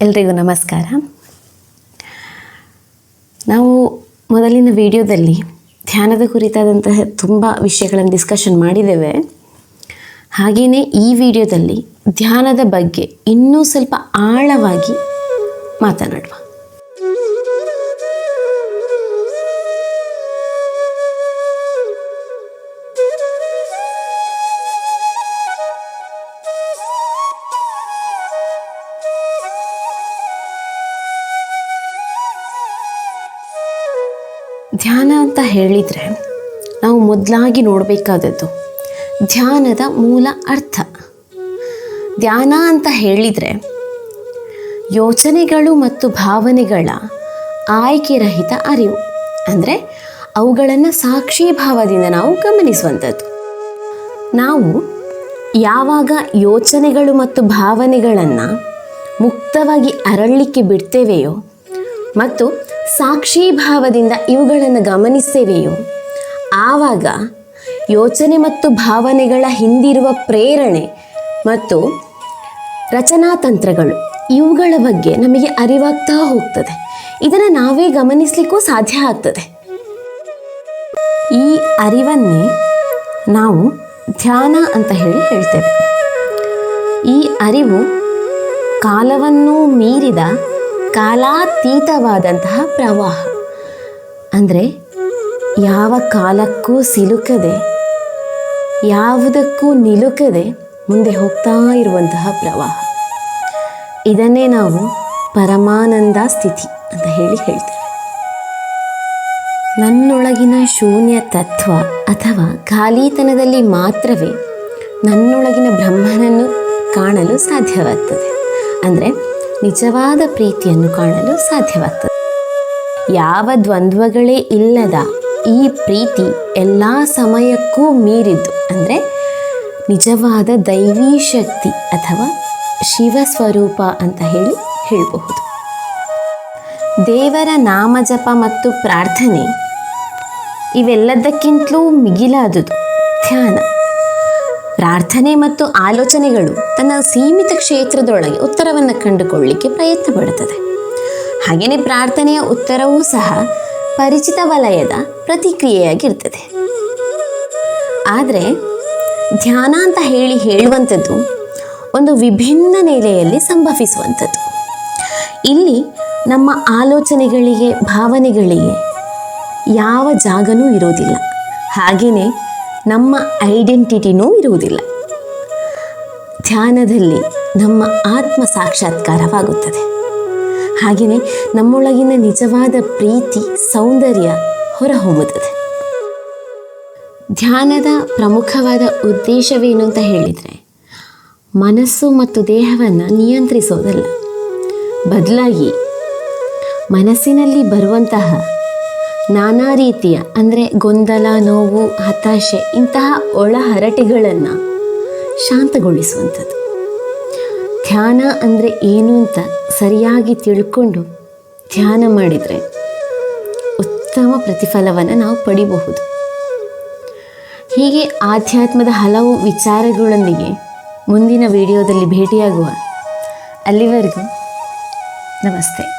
ಎಲ್ರಿಗೂ ನಮಸ್ಕಾರ. ನಾವು ಮೊದಲಿನ ವಿಡಿಯೋದಲ್ಲಿ ಧ್ಯಾನದ ಕುರಿತಾದಂತಹ ತುಂಬ ವಿಷಯಗಳನ್ನು ಡಿಸ್ಕಷನ್ ಮಾಡಿದ್ದೇವೆ. ಹಾಗೆಯೇ ಈ ವಿಡಿಯೋದಲ್ಲಿ ಧ್ಯಾನದ ಬಗ್ಗೆ ಇನ್ನೂ ಸ್ವಲ್ಪ ಆಳವಾಗಿ ಮಾತನಾಡುವ. ಧ್ಯಾನ ಅಂತ ಹೇಳಿದರೆ ನಾವು ಮೊದಲಾಗಿ ನೋಡಬೇಕಾದದ್ದು ಧ್ಯಾನದ ಮೂಲ ಅರ್ಥ. ಧ್ಯಾನ ಅಂತ ಹೇಳಿದರೆ ಯೋಚನೆಗಳು ಮತ್ತು ಭಾವನೆಗಳ ಆಯ್ಕೆರಹಿತ ಅರಿವು, ಅಂದರೆ ಅವುಗಳನ್ನು ಸಾಕ್ಷಿ ಭಾವದಿಂದ ನಾವು ಗಮನಿಸುವಂಥದ್ದು. ನಾವು ಯಾವಾಗ ಯೋಚನೆಗಳು ಮತ್ತು ಭಾವನೆಗಳನ್ನು ಮುಕ್ತವಾಗಿ ಅರಳಲಿಕ್ಕೆ ಬಿಡ್ತೇವೆಯೋ ಮತ್ತು ಸಾಕ್ಷಿ ಭಾವದಿಂದ ಇವುಗಳನ್ನು ಗಮನಿಸ್ತೇವೆಯೋ ಆವಾಗ ಯೋಚನೆ ಮತ್ತು ಭಾವನೆಗಳ ಹಿಂದಿರುವ ಪ್ರೇರಣೆ ಮತ್ತು ರಚನಾತಂತ್ರಗಳು ಇವುಗಳ ಬಗ್ಗೆ ನಮಗೆ ಅರಿವಾಗ್ತಾ ಹೋಗ್ತದೆ. ಇದನ್ನು ನಾವೇ ಗಮನಿಸಲಿಕ್ಕೂ ಸಾಧ್ಯ ಆಗ್ತದೆ. ಈ ಅರಿವನ್ನೇ ನಾವು ಧ್ಯಾನ ಅಂತ ಹೇಳಿ ಹೇಳ್ತೇವೆ. ಈ ಅರಿವು ಕಾಲವನ್ನು ಮೀರಿದ ಕಾಲಾತೀತವಾದಂತಹ ಪ್ರವಾಹ. ಅಂದರೆ ಯಾವ ಕಾಲಕ್ಕೂ ಸಿಲುಕದೆ, ಯಾವುದಕ್ಕೂ ನಿಲುಕದೆ ಮುಂದೆ ಹೋಗ್ತಾ ಇರುವಂತಹ ಪ್ರವಾಹ. ಇದನ್ನೇ ನಾವು ಪರಮಾನಂದ ಸ್ಥಿತಿ ಅಂತ ಹೇಳಿ ಹೇಳ್ತೇವೆ. ನನ್ನೊಳಗಿನ ಶೂನ್ಯ ತತ್ವ ಅಥವಾ ಖಾಲಿತನದಲ್ಲಿ ಮಾತ್ರವೇ ನನ್ನೊಳಗಿನ ಬ್ರಹ್ಮನನ್ನು ಕಾಣಲು ಸಾಧ್ಯವಾಗ್ತದೆ. ಅಂದರೆ ನಿಜವಾದ ಪ್ರೀತಿಯನ್ನು ಕಾಣಲು ಸಾಧ್ಯವಾಗ್ತದೆ. ಯಾವ ದ್ವಂದ್ವಗಳೇ ಇಲ್ಲದ ಈ ಪ್ರೀತಿ ಎಲ್ಲ ಸಮಯಕ್ಕೂ ಮೀರಿದ್ದು ಅಂದರೆ ನಿಜವಾದ ದೈವೀ ಶಕ್ತಿ ಅಥವಾ ಶಿವ ಸ್ವರೂಪ ಅಂತ ಹೇಳಿ ಹೇಳಬಹುದು. ದೇವರ ನಾಮಜಪ ಮತ್ತು ಪ್ರಾರ್ಥನೆ ಇವೆಲ್ಲದಕ್ಕಿಂತಲೂ ಮಿಗಿಲಾದುದು ಧ್ಯಾನ. ಪ್ರಾರ್ಥನೆ ಮತ್ತು ಆಲೋಚನೆಗಳು ತನ್ನ ಸೀಮಿತ ಕ್ಷೇತ್ರದೊಳಗೆ ಉತ್ತರವನ್ನು ಕಂಡುಕೊಳ್ಳಲಿಕ್ಕೆ ಪ್ರಯತ್ನ ಪಡುತ್ತದೆ ಹಾಗೆಯೇ ಪ್ರಾರ್ಥನೆಯ ಉತ್ತರವೂ ಸಹ ಪರಿಚಿತ ವಲಯದ ಪ್ರತಿಕ್ರಿಯೆಯಾಗಿರ್ತದೆ ಆದರೆ ಧ್ಯಾನ ಅಂತ ಹೇಳಿ ಹೇಳುವಂಥದ್ದು ಒಂದು ವಿಭಿನ್ನ ನೆಲೆಯಲ್ಲಿ ಸಂಭವಿಸುವಂಥದ್ದು. ಇಲ್ಲಿ ನಮ್ಮ ಆಲೋಚನೆಗಳಿಗೆ, ಭಾವನೆಗಳಿಗೆ ಯಾವ ಜಾಗನೂ ಇರೋದಿಲ್ಲ ಹಾಗೆಯೇ ನಮ್ಮ ಐಡೆಂಟಿಟಿನೂ ಇರುವುದಿಲ್ಲ. ಧ್ಯಾನದಲ್ಲಿ ನಮ್ಮ ಆತ್ಮ ಸಾಕ್ಷಾತ್ಕಾರವಾಗುತ್ತದೆ. ಹಾಗೆಯೇ ನಮ್ಮೊಳಗಿನ ನಿಜವಾದ ಪ್ರೀತಿ, ಸೌಂದರ್ಯ ಹೊರಹೊಮ್ಮುತ್ತದೆ. ಧ್ಯಾನದ ಪ್ರಮುಖವಾದ ಉದ್ದೇಶವೇನು ಅಂತ ಹೇಳಿದರೆ, ಮನಸ್ಸು ಮತ್ತು ದೇಹವನ್ನು ನಿಯಂತ್ರಿಸೋದಲ್ಲ. ಬದಲಾಗಿ ಮನಸ್ಸಿನಲ್ಲಿ ಬರುವಂತಹ ನಾನಾ ರೀತಿಯ, ಅಂದರೆ ಗೊಂದಲ, ನೋವು, ಹತಾಶೆ, ಇಂತಹ ಒಳಹರಟೆಗಳನ್ನು ಶಾಂತಗೊಳಿಸುವಂಥದ್ದು. ಧ್ಯಾನ ಅಂದರೆ ಏನು ಅಂತ ಸರಿಯಾಗಿ ತಿಳ್ಕೊಂಡು ಧ್ಯಾನ ಮಾಡಿದರೆ ಉತ್ತಮ ಪ್ರತಿಫಲವನ್ನು ನಾವು ಪಡಿಬಹುದು. ಹೀಗೆ ಆಧ್ಯಾತ್ಮದ ಹಲವು ವಿಚಾರಗಳೊಂದಿಗೆ ಮುಂದಿನ ವಿಡಿಯೋದಲ್ಲಿ ಭೇಟಿಯಾಗುವ ಅಲ್ಲಿವರೆಗೂ ನಮಸ್ತೆ.